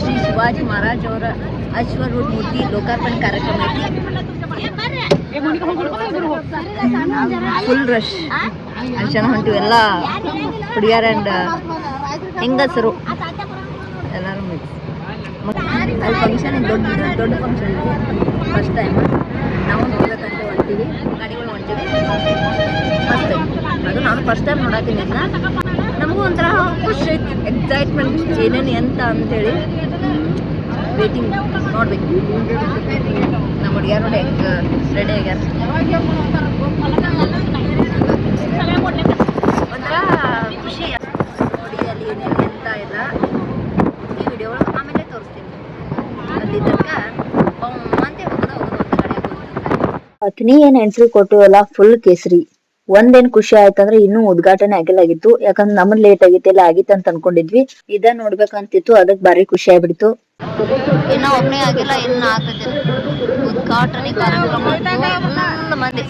ಶ್ರೀ ಶಿವಾಜಿ ಮಹಾರಾಜ್ ಅವರ ಅಶ್ವರೂಢ ಮೂರ್ತಿ ಲೋಕಾರ್ಪಣೆ ಕಾರ್ಯಕ್ರಮ ಫುಲ್ ರಶ್ ಅಲ್ಲಿ ಜನ ಹೊಂಟಿವಿ ಎಲ್ಲ ಹುಡುಗಿಯರ್ ಆ್ಯಂಡ್ ಹೆಂಗಸರು. ಎಲ್ಲರೂ ಮಿಕ್ಸ್ ಅಲ್ಲಿ ಫಂಕ್ಷನ್ ದೊಡ್ಡ ದೊಡ್ಡ ಫಂಕ್ಷನ್ ಫಸ್ಟ್ ಟೈಮ್ ನಾವು ನೋಡ್ಬೇಕಂತ ಹೊಂಟಿವಿ. ಗಾಡಿಗಳು ಹೊಂಟಿವಿ. ಫಸ್ಟ್ ಟೈಮ್ ಅದು ನಾನು ಫಸ್ಟ್ ಟೈಮ್ ನೋಡತ್ತೀನಿ ನಮಗೂ ಒಂಥರ ಖುಷಿ ಎಕ್ಸೈಟ್ಮೆಂಟ್ ಏನೇನು ಎಂತ ಅಂತೇಳಿ ವೇಟಿಂಗ್ ನೋಡ್ಬೇಕು. ನಮ್ಮ ಹುಡುಗಿಯಾರ ನೋಡಿ ಹೆಂಗೆ ರೆಡಿ ಆಗ್ಯಾರ. ಒಂಥರ ಖುಷಿ. ನೋಡಿ, ಅಲ್ಲಿ ಏನೇನು ಎಂತ ಇಲ್ಲ. ಈ ವಿಡಿಯೋ ಒಳಗೆ ಆಮೇಲೆ ತೋರಿಸ್ತೀನಿ. ಅಲ್ಲಿ ತನಕ ಅಂತ ಹೋಗೋದ ಹೋಗೋದು ಒಂದು ಕಡೆ ಅತ್ನಿ ಏನು ಎಂಟ್ರಿ ಕೊಟ್ಟು ಎಲ್ಲ ಫುಲ್ ಕೇಸರಿ. ಒಂದೇನ್ ಖುಷಿ ಆಯ್ತಂದ್ರೆ ಇನ್ನೂ ಉದ್ಘಾಟನೆ ಆಗಿಲ್ಲಾಗಿತ್ತು ಯಾಕಂದ್ರೆ ನಮ್ಮ ಲೇಟ್ ಆಗಿತ್ತು ಎಲ್ಲ ಆಗಿತ್ತು ಅಂತ ಅನ್ಕೊಂಡಿದ್ವಿ. ಇದ ನೋಡ್ಬೇಕಂತಿತ್ತು ಅದಕ್ ಬಾರಿ ಖುಷಿ ಆಗ್ಬಿಡ್ತು. ಇನ್ನ ಒಬ್ಬನೇ ಆಗಿಲ್ಲ ಇನ್ನ ಆಗ್ತದೆ ಉದ್ಘಾಟನೆ ಕಾರ್ಯಕ್ರಮ. ಮಂದಿ.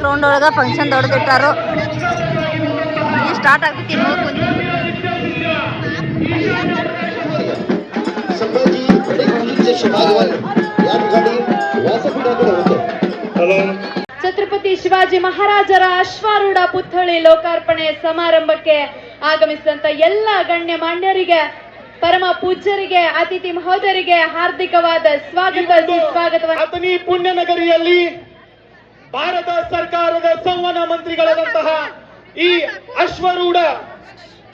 ಗ್ರೌಂಡ್ ಒಳಗ ಫಂಕ್ಷನ್ ದೊಡ್ಡದಿಟ್ಟಾರು. ಸ್ಟಾರ್ಟ್ ಆಗ್ತೈತಿ ಛತ್ರಪತಿ ಶಿವಾಜಿ ಮಹಾರಾಜರ ಅಶ್ವಾರೂಢ ಪುತ್ಥಳಿ ಲೋಕಾರ್ಪಣೆ ಸಮಾರಂಭಕ್ಕೆ ಆಗಮಿಸಿದಂತ ಎಲ್ಲ ಗಣ್ಯಮಾನ್ಯರಿಗೆ ಪರಮ ಪೂಜ್ಯರಿಗೆ ಅತಿಥಿ ಮಹೋದರಿಗೆ ಹಾರ್ದಿಕವಾದ ಸ್ವಾಗತ ಸುಸ್ವಾಗತವನ್ನು ಅತನಿ ಪುಣ್ಯನಗರಿಯಲ್ಲಿ ಭಾರತ ಸರ್ಕಾರದ ಸಂವಹನ ಮಂತ್ರಿಗಳಾದಂತಹ ಈ ಅಶ್ವರೂಢ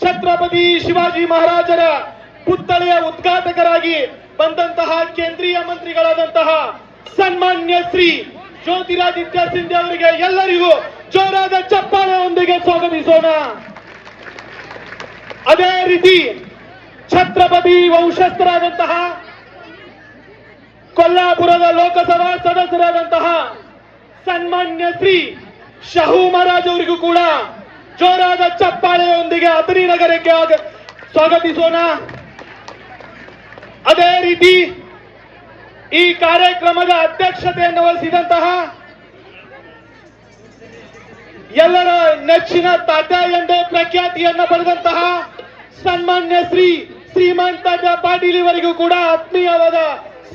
ಛತ್ರಪತಿ ಶಿವಾಜಿ ಮಹಾರಾಜರ ಪುತ್ಥಳೆಯ ಉದ್ಘಾಟಕರಾಗಿ ಬಂದಂತಹ ಕೇಂದ್ರೀಯ ಮಂತ್ರಿಗಳಾದಂತಹ ಸನ್ಮಾನ್ಯ ಶ್ರೀ ಜ್ಯೋತಿರಾದಿತ್ಯ ಸಿಂಧ್ಯ ಅವರಿಗೆ ಎಲ್ಲರಿಗೂ ಜೋರಾದ ಚಪ್ಪಾಳೆಯೊಂದಿಗೆ ಸ್ವಾಗತಿಸೋಣ. ಅದೇ ರೀತಿ ಛತ್ರಪತಿ ವಂಶಸ್ಥರಾದಂತಹ ಕೊಲ್ಲಾಪುರದ ಲೋಕಸಭಾ ಸದಸ್ಯರಾದಂತಹ ಸನ್ಮಾನ್ಯ ಶ್ರೀ ಶಹು ಮಹಾರಾಜ್ ಅವರಿಗೂ ಕೂಡ ಜೋರಾದ ಚಪ್ಪಾಳೆಯೊಂದಿಗೆ ಅತನಿ ನಗರಕ್ಕೆ ಸ್ವಾಗತಿಸೋಣ. ಅದೇ ರೀತಿ ಈ ಕಾರ್ಯಕ್ರಮದ ಅಧ್ಯಕ್ಷತೆಯನ್ನು ವಹಿಸಿದಂತಹ ಎಲ್ಲರ ನೆಚ್ಚಿನ ತಾತ ಎಂದೇ ಪ್ರಖ್ಯಾತಿಯನ್ನು ಪಡೆದಂತಹ ಸನ್ಮಾನ್ಯ ಶ್ರೀ ಶ್ರೀಮಂತ ಪಾಟೀಲ್ ಇವರಿಗೂ ಕೂಡ ಆತ್ಮೀಯವಾದ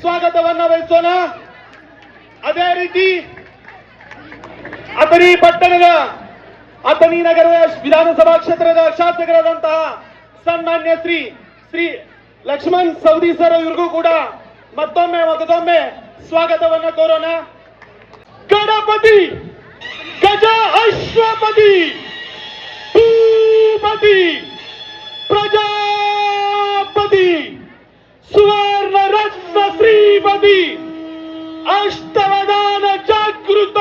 ಸ್ವಾಗತವನ್ನ ಬಯಸೋಣ ಅದೇ ರೀತಿ ಅಥಣಿ ಪಟ್ಟಣದ ಅಥಣಿ ನಗರದ ವಿಧಾನಸಭಾ ಕ್ಷೇತ್ರದ ಶಾಸಕರಾದಂತಹ ಸನ್ಮಾನ್ಯ ಶ್ರೀ ಶ್ರೀ ಲಕ್ಷ್ಮಣ್ ಸೌದಿ ಸರ್ ಇವ್ರಿಗೂ ಕೂಡ ಮತ್ತೊಮ್ಮೆ ಮತ್ತೊಮ್ಮೆ ಸ್ವಾಗತವನ್ನ ಕೋರೋಣ. ಗಣಪತಿ, ಗಜ ಅಶ್ವಪತಿ, ಭೂಪತಿ. प्रजापती सुवर्ण रत्न श्रीमती अष्टवदान जागृत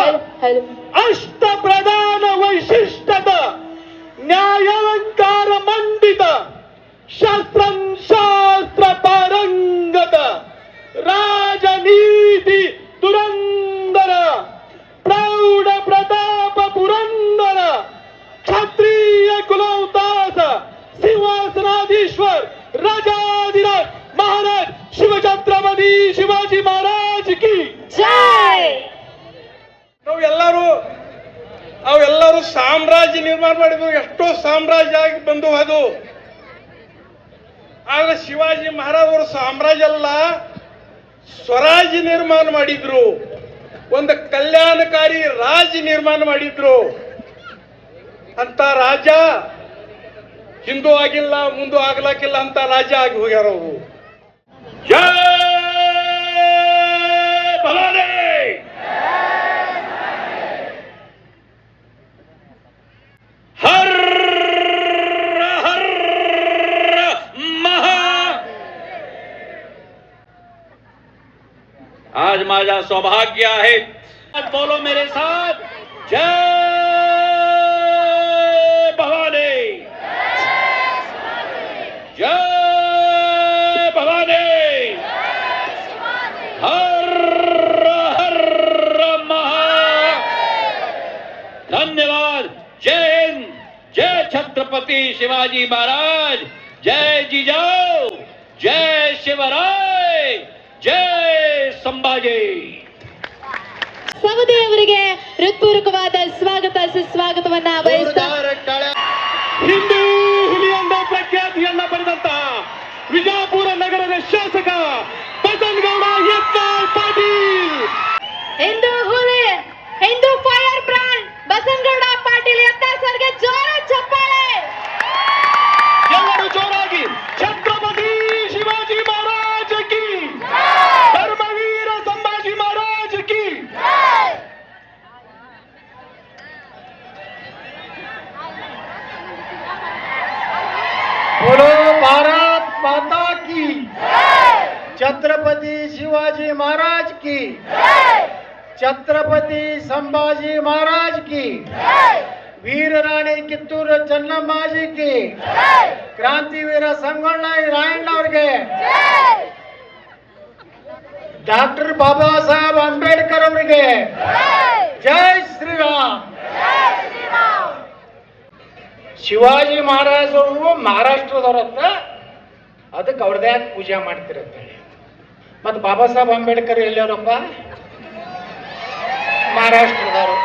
अष्ट प्रधान वैशिष्टत न्यायालंकार मंडित शास्त्र शास्त्र पारंगत राजनीती तुरंग ಶಿವಛತ್ರಪತಿ ಶಿವಾಜಿ ಮಹಾರಾಜ್ ಕಿ ಜೈ! ನಾವೆಲ್ಲರೂ ಅವೆಲ್ಲರೂ ಸಾಮ್ರಾಜ್ಯ ನಿರ್ಮಾಣ ಮಾಡಿದ್ರು. ಎಷ್ಟೋ ಸಾಮ್ರಾಜ್ಯ ಆಗಿ ಬಂದು ಅದು. ಆದ್ರೆ ಶಿವಾಜಿ ಮಹಾರಾಜ್ ಅವರು ಸಾಮ್ರಾಜ್ಯ ಅಲ್ಲ ಸ್ವರಾಜ್ಯ ನಿರ್ಮಾಣ ಮಾಡಿದ್ರು. ಒಂದು ಕಲ್ಯಾಣಕಾರಿ ರಾಜ್ಯ ನಿರ್ಮಾಣ ಮಾಡಿದ್ರು. ಅಂತ ರಾಜ ಹಿಂದೂ ಆಗಿಲ್ಲ ಮುಂದೂ ಆಗ್ಲಾಕಿಲ್ಲ ಅಂತ ರಾಜ ಆಗಿ ಹೋಗ್ಯಾರ ಅವರು. सौभाग्य आज बोलो मेरे साथ। जय भवानी। जय भवानी। हर हर महा धन्यवाद। जय हिंद। जय छत्रपति शिवाजी महाराज। जय जिजाऊ। जय शिवराय। जय ಸವದಿ ಅವರಿಗೆ ಹೃತ್ಪೂರ್ವಕವಾದ ಸ್ವಾಗತ ಸುಸ್ವಾಗತವನ್ನ ಬಯಸ್ತಾ ಹಿಂದೂ ಹುಲಿಯಂದ ಪ್ರಖ್ಯಾತಿಯನ್ನ ಪಡೆದಂತ ವಿಜಯಪುರ ನಗರದ ಶಾಸಕ ಬಸನಗೌಡ ಎತ್ತ ಪಾಟೀಲ್. ಹಿಂದೂ ಛತ್ರಪತಿ ಸಂಭಾಜಿ ಮಹಾರಾಜ್ ಕಿ ವೀರರಾಣಿ ಕಿತ್ತೂರು ಚೆನ್ನಮ್ಮಾಜಿಗೆ ಕ್ರಾಂತಿವೀರ ಸಂಗೊಳ್ಳ ರಾಯಣ್ಣ ಅವ್ರಿಗೆ ಡಾಕ್ಟರ್ ಬಾಬಾ ಸಾಹೇಬ್ ಅಂಬೇಡ್ಕರ್ ಅವರಿಗೆ ಜೈ! ಶ್ರೀರಾಮ್! ಶಿವಾಜಿ ಮಹಾರಾಜರು ಅವರು ಮಹಾರಾಷ್ಟ್ರದವ್ರತ್ತ ಅದಕ್ಕೆ ಅವ್ರದ್ದೇ ಪೂಜೆ ಮಾಡ್ತಿರತ್ತೆ. ಮತ್ತೆ ಬಾಬಾ ಸಾಹೇಬ್ ಅಂಬೇಡ್ಕರ್ ಎಲ್ಲಿಯವರಪ್ಪ? ಮಹಾರಾಷ್ಟ್ರದವರು.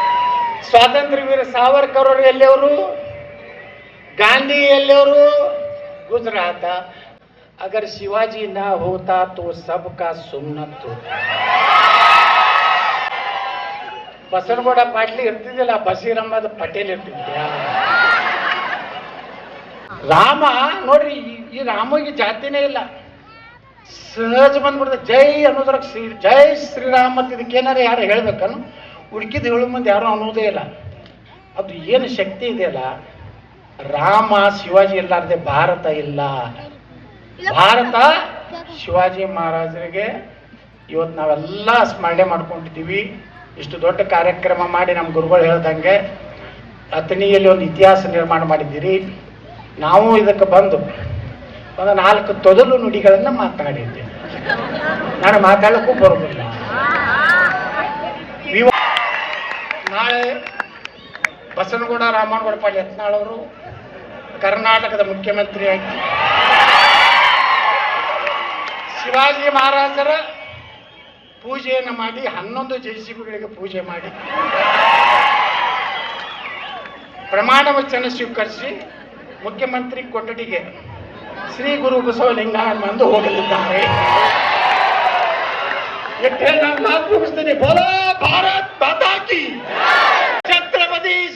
ಸ್ವಾತಂತ್ರ್ಯ ವೀರ ಸಾವರ್ಕರ್ ಅವರು ಎಲ್ಲಿಯವರು? ಗಾಂಧಿ ಎಲ್ಲಿಯವರು? ಗುಜರಾತ. ಅಗರ್ ಶಿವಾಜಿ ನಾ ಹೋತಾ ತೋ ಸಬ್ಕಾ ಸುಮ್ನತ್ತು ಬಸನಗೌಡ ಪಾಟ್ಲಿ ಇರ್ತಿದ್ದಿಲ್ಲ, ಬಸೀರಮ್ಮದ ಪಟೇಲ್ ಇರ್ತಿದ್ದ ರಾಮ, ನೋಡ್ರಿ, ಈ- ಈ ರಾಮಗೆ ಜಾತಿನೇ ಇಲ್ಲ. ಸಹಜ ಬಂದ್ಬಿಡ್ತ ಜೈ ಅನ್ನೋದ್ರಾಗ ಶ್ರೀ ಜೈ ಶ್ರೀರಾಮ ಅಂತ ಇದಕ್ಕೇನಾರ ಯಾರು ಹೇಳ್ಬೇಕನ್ನು? ಉಳ್ಕಿದ ಹೇಳು ಮುಂದೆ ಯಾರೂ ಅನ್ನೋದೇ ಇಲ್ಲ. ಅದು ಏನು ಶಕ್ತಿ ಇದೆಯಲ್ಲ? ರಾಮ ಶಿವಾಜಿ ಇಲ್ಲಾರ್ದೆ ಭಾರತ ಇಲ್ಲ. ಭಾರತ ಶಿವಾಜಿ ಮಹಾರಾಜರಿಗೆ ಇವತ್ತು ನಾವೆಲ್ಲ ಸ್ಮರಣೆ ಮಾಡ್ಕೊಂಡಿದ್ದೀವಿ. ಇಷ್ಟು ದೊಡ್ಡ ಕಾರ್ಯಕ್ರಮ ಮಾಡಿ ನಮ್ಮ ಗುರುಗಳು ಹೇಳ್ದಂಗೆ ಅತನಿಯಲ್ಲಿ ಒಂದು ಇತಿಹಾಸ ನಿರ್ಮಾಣ ಮಾಡಿದ್ದೀರಿ. ನಾವು ಇದಕ್ಕೆ ಬಂದು ಒಂದು ನಾಲ್ಕು ತೊದಲು ನುಡಿಗಳನ್ನು ಮಾತಾಡಿದ್ದೆ. ನಾನು ಮಾತಾಡೋಕ್ಕೂ ಬರೋದಿಲ್ಲ. ನಾಳೆ ಬಸನಗೌಡ ರಾಮನಗೌಡ ಪಾಟೀಲ್ ಯತ್ನಾಳ್ ಅವರು ಕರ್ನಾಟಕದ ಮುಖ್ಯಮಂತ್ರಿಯಾಗಿ ಶಿವಾಜಿ ಮಹಾರಾಜರ ಪೂಜೆಯನ್ನು ಮಾಡಿ ಹನ್ನೊಂದು ಜೆಸಿಬಿಗಳಿಗೆ ಪೂಜೆ ಮಾಡಿ ಪ್ರಮಾಣ ವಚನ ಸ್ವೀಕರಿಸಿ ಮುಖ್ಯಮಂತ್ರಿ ಕೊಠಡಿಗೆ ಶ್ರೀ ಗುರು ಬಸವಲಿಂಗ ಬಂದು ಹೋಗಲಿದ್ದಾರೆ ಮುಗಿಸ್ತೀನಿ ಬೋಲೋ ಭಾರತ್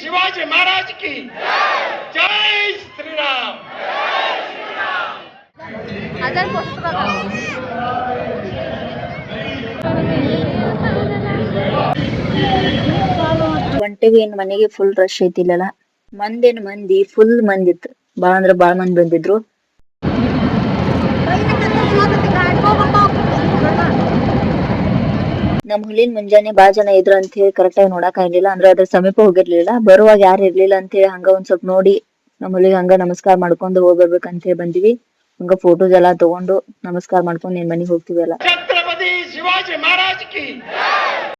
ಶಿವಾಜಿ ಮಹಾರಾಜ್ ಕಿ ಜೈ! ಶ್ರೀರಾಮ್! ಒಂಟಿಗೆ ಏನ್ ಮನೆಗೆ ಫುಲ್ ರಶ್ ಐತಿಲ್ಲಲ್ಲ? ಮಂದೇನ್ ಮಂದಿ ಫುಲ್ ಮಂದಿ ಇತ್ತು ಬಾಳ ಅಂದ್ರ ಬಾಳ ಮಂದಿ ಬಂದಿದ್ರು. ನಮ್ ಹುಲಿನ್ ಮುಂಜಾನೆ ಬಾಳ ಜನ ಇದ್ರು ಅಂತ ಹೇಳಿ ಕರೆಕ್ಟ್ ಆಗಿ ನೋಡಕ್ ಆಗ್ಲಿಲ್ಲ. ಅಂದ್ರೆ ಅದ್ರ ಸಮೀಪ ಹೋಗಿರ್ಲಿಲ್ಲ. ಬರುವಾಗ ಯಾರು ಇರ್ಲಿಲ್ಲ ಅಂತ ಹೇಳಿ ಹಂಗ ಒಂದ್ ಸ್ವಲ್ಪ ನೋಡಿ ನಮ್ ಹುಲಿಗ್ ಹಂಗ ನಮಸ್ಕಾರ ಮಾಡ್ಕೊಂಡು ಹೋಗ್ಬರ್ಬೇಕಂತ ಹೇಳಿ ಬಂದಿವಿ. ಹಂಗ ಫೋಟೋಸ್ ಎಲ್ಲಾ ತಗೊಂಡು ನಮಸ್ಕಾರ ಮಾಡ್ಕೊಂಡು ನಿನ್ ಮನಿಗ್ ಹೋಗ್ತಿವಿ ಎಲ್ಲ